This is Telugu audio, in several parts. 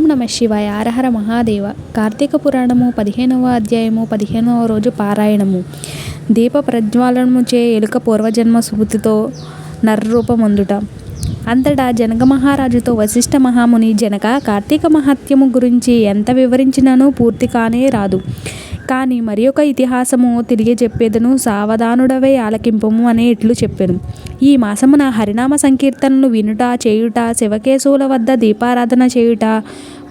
ఓం నమ శివాయ ఆరహర మహాదేవ. కార్తీక పురాణము పదిహేనవ అధ్యాయము పదిహేనవ రోజు పారాయణము. దీప ప్రజ్వాలనము చే ఎలుక పూర్వజన్మ స్మృతితో నర్రూపమందుట. అంతటా జనక మహారాజుతో వశిష్ఠ మహాముని జనక కార్తీక మహత్యము గురించి ఎంత వివరించినను పూర్తి కానే రాదు. కానీ మరి ఒక ఇతిహాసము తిరిగి చెప్పేదను ఆలకింపము అనే ఇట్లు చెప్పెను. ఈ మాసమున హరినామ సంకీర్తనలు వినుట చేయుట శివకేశవుల వద్ద దీపారాధన చేయుట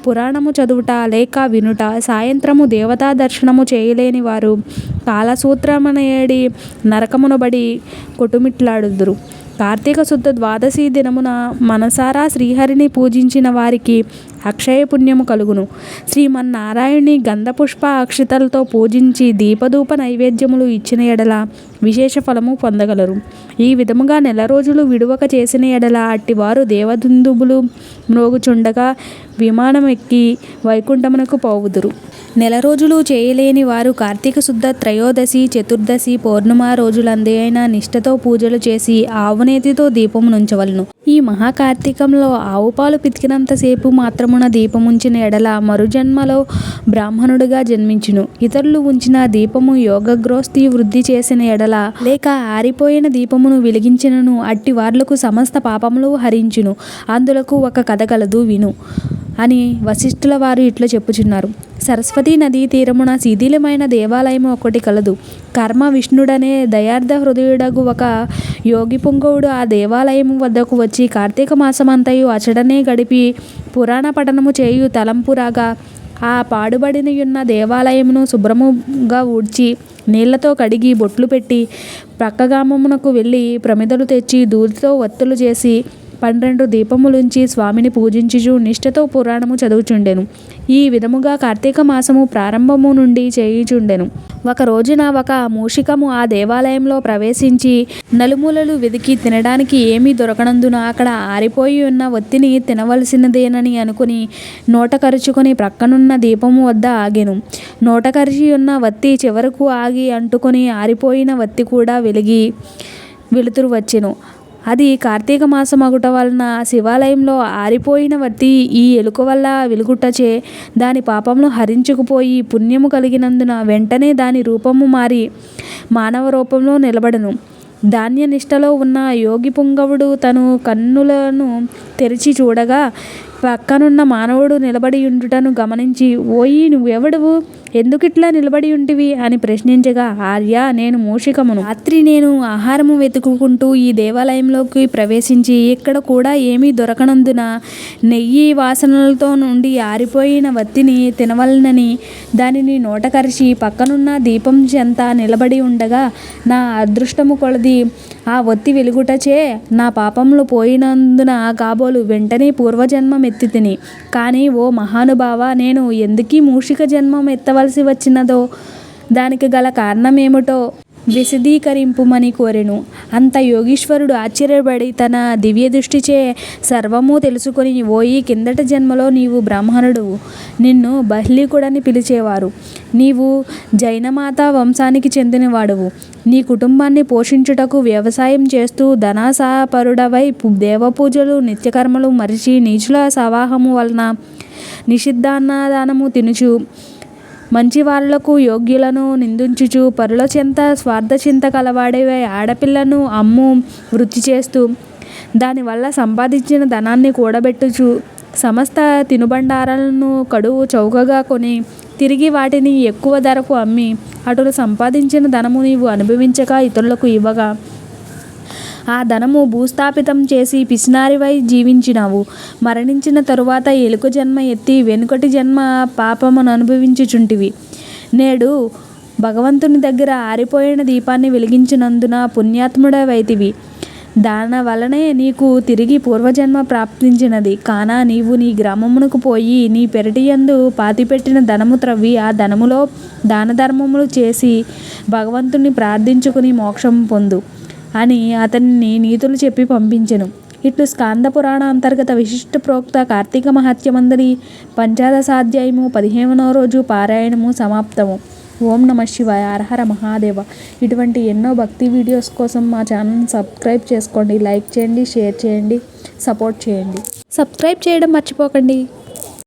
పురాణము చదువుట లేక వినుట సాయంత్రము దేవతా దర్శనము చేయలేని వారు కాలసూత్రమనేడి నరకమునబడి కొట్టుమిట్లాడుదురు. కార్తీక శుద్ధ ద్వాదశి దినమున మనసారా శ్రీహరిని పూజించిన వారికి అక్షయ పుణ్యము కలుగును. శ్రీమన్నారాయణి గంధపుష్ప అక్షితలతో పూజించి దీపధూప నైవేద్యములు ఇచ్చిన ఎడల విశేష ఫలము పొందగలరు. ఈ విధముగా నెల రోజులు విడువక చేసిన ఎడల అట్టివారు దేవదుందుబులు మ్రోగుచుండగా విమానం ఎక్కి వైకుంఠమునకు పోవుదురు. నెల రోజులు చేయలేని వారు కార్తీక శుద్ధ త్రయోదశి చతుర్దశి పౌర్ణిమ రోజులందే అయినా నిష్ఠతో పూజలు చేసి ఆవునేతితో దీపం నుంచవలను. ఈ మహాకార్తీకంలో ఆవు పాలు పితికినంతసేపు మాత్రమున దీపముంచిన ఎడల మరుజన్మలో బ్రాహ్మణుడుగా జన్మించును. ఇతరులు ఉంచిన దీపము యోగగ్రోస్తి వృద్ధి చేసిన ఎడల లేక ఆరిపోయిన దీపమును వెలిగించినను అట్టి వార్లకు సమస్త పాపములు హరించును. అందులకు ఒక కథ కలదు విను. అని వశిష్ఠుల వారు ఇట్లా చెప్పుచున్నారు. సరస్వతీ నదీ తీరమున శిథిలమైన దేవాలయం ఒకటి కలదు. కర్మ విష్ణుడనే దయార్థ హృదయుడగు ఒక యోగి పుంగవుడు ఆ దేవాలయము వద్దకు వచ్చి కార్తీక మాసమంతయు అచడనే గడిపి పురాణ పఠనము చేయు తలంపురాగా ఆ పాడుబడినయున్న దేవాలయమును శుభ్రముగా ఊడ్చి నీళ్ళతో కడిగి బొట్లు పెట్టి ప్రక్కగామమునకు వెళ్ళి ప్రమిదలు తెచ్చి దూదితో ఒత్తులు చేసి పన్నెండు దీపములుంచి స్వామిని పూజించుచు నిష్ఠతో పురాణము చదువుచుండెను. ఈ విధముగా కార్తీక మాసము ప్రారంభము నుండి చేయుచుండెను. ఒక రోజున ఒక మూషికము ఆ దేవాలయంలో ప్రవేశించి నలుమూలలు వెదికి తినడానికి ఏమీ దొరకనందున అక్కడ ఆరిపోయి ఉన్న ఒత్తిని తినవలసినదేనని అనుకుని నోట కరుచుకొని ప్రక్కనున్న దీపము వద్ద ఆగెను. నోటకరిచి ఉన్న వత్తి చివరకు ఆగి అంటుకొని ఆరిపోయిన వత్తి కూడా వెలిగి వెలుతురు వచ్చెను. అది కార్తీక మాసం అగుట వలన శివాలయంలో ఆరిపోయిన వత్తి ఈ ఎలుక వల్ల వెలుగుటచే దాని పాపములు హరించుకుపోయి పుణ్యము కలిగినందున వెంటనే దాని రూపము మారి మానవ రూపంలో నిలబడను. ధాన్య నిష్టలో ఉన్న యోగి పుంగవుడు తను కన్నులను తెరిచి చూడగా పక్కనున్న మానవుడు నిలబడి ఉండుటను గమనించి ఓయి నువ్వెవడువు? ఎందుకిట్లా నిలబడి ఉంటివి? అని ప్రశ్నించగా ఆర్య నేను మూషికమును. రాత్రి నేను ఆహారము వెతుకుకుంటూ ఈ దేవాలయంలోకి ప్రవేశించి ఇక్కడ కూడా ఏమీ దొరకనందున నెయ్యి వాసనలతో నుండి ఆరిపోయిన వత్తిని తినవలనని దానిని నోట కరిచి పక్కనున్న దీపం చెంత నిలబడి ఉండగా నా అదృష్టము కొలది ఆ ఒత్తి వెలుగుటచే నా పాపములు పోయినందున కాబోలు వెంటనే పూర్వజన్మం ఎత్తి తిని కానీ ఓ మహానుభావ నేను ఎందుకీ మూషిక జన్మం ఎత్తవలసి వచ్చినదో? దానికి గల కారణమేమిటో? విశదీకరింపుమని కోరెను. అంత యోగీశ్వరుడు ఆశ్చర్యపడి తన దివ్య దృష్టిచే సర్వము తెలుసుకొని ఓయి కిందట జన్మలో నీవు బ్రాహ్మణుడు నిన్ను బహ్లీకుడని పిలిచేవారు. నీవు జైనమాత వంశానికి చెందినవాడువు. నీ కుటుంబాన్ని పోషించుటకు వ్యవసాయం చేస్తూ ధనాసాపరుడవై దేవపూజలు నిత్యకర్మలు మరిచి నీచుల సవాహము వలన నిషిద్ధాన్నదానము తినుచు మంచి వాళ్ళకు యోగ్యులను నిందించుచు పరులచింత స్వార్థచింత కలవాడేవై ఆడపిల్లను అమ్ము వృత్తి చేస్తూ దానివల్ల సంపాదించిన ధనాన్ని కూడబెట్టుచు సమస్త తినుబండారాలను కడువు చౌకగా కొని తిరిగి వాటిని ఎక్కువ ధరకు అమ్మి అటులు సంపాదించిన ధనము నీవు అనుభవించక ఇతరులకు ఇవ్వగా ఆ ధనము భూస్థాపితం చేసి పిసినారివై జీవించినావు. మరణించిన తరువాత ఎలుక జన్మ ఎత్తి వెనుకటి జన్మ పాపమును అనుభవించుచుంటివి. నేడు భగవంతుని దగ్గర ఆరిపోయిన దీపాన్ని వెలిగించినందున పుణ్యాత్ముడవైతివి. దాని వలనే నీకు తిరిగి పూర్వజన్మ ప్రాప్తించినది. కాన నీవు నీ గ్రామమునకు పోయి నీ పెరటియందు పాతిపెట్టిన ధనము త్రవ్వి ఆ ధనములో దాన ధర్మములు చేసి భగవంతుని ప్రార్థించుకుని మోక్షం పొందు. అని అతన్ని నీతులు చెప్పి పంపించెను. ఇట్లు స్కాంద పురాణ అంతర్గత విశిష్ట ప్రోక్త కార్తీక మహత్యమందరి పంచాదశాధ్యాయము పదిహేనవ రోజు పారాయణము సమాప్తము. ఓం నమ శివాయ. అర్హర మహాదేవ. ఇటువంటి ఎన్నో భక్తి వీడియోస్ కోసం మా ఛానల్ని సబ్స్క్రైబ్ చేసుకోండి లైక్ చేయండి షేర్ చేయండి సపోర్ట్ చేయండి. సబ్స్క్రైబ్ చేయడం మర్చిపోకండి.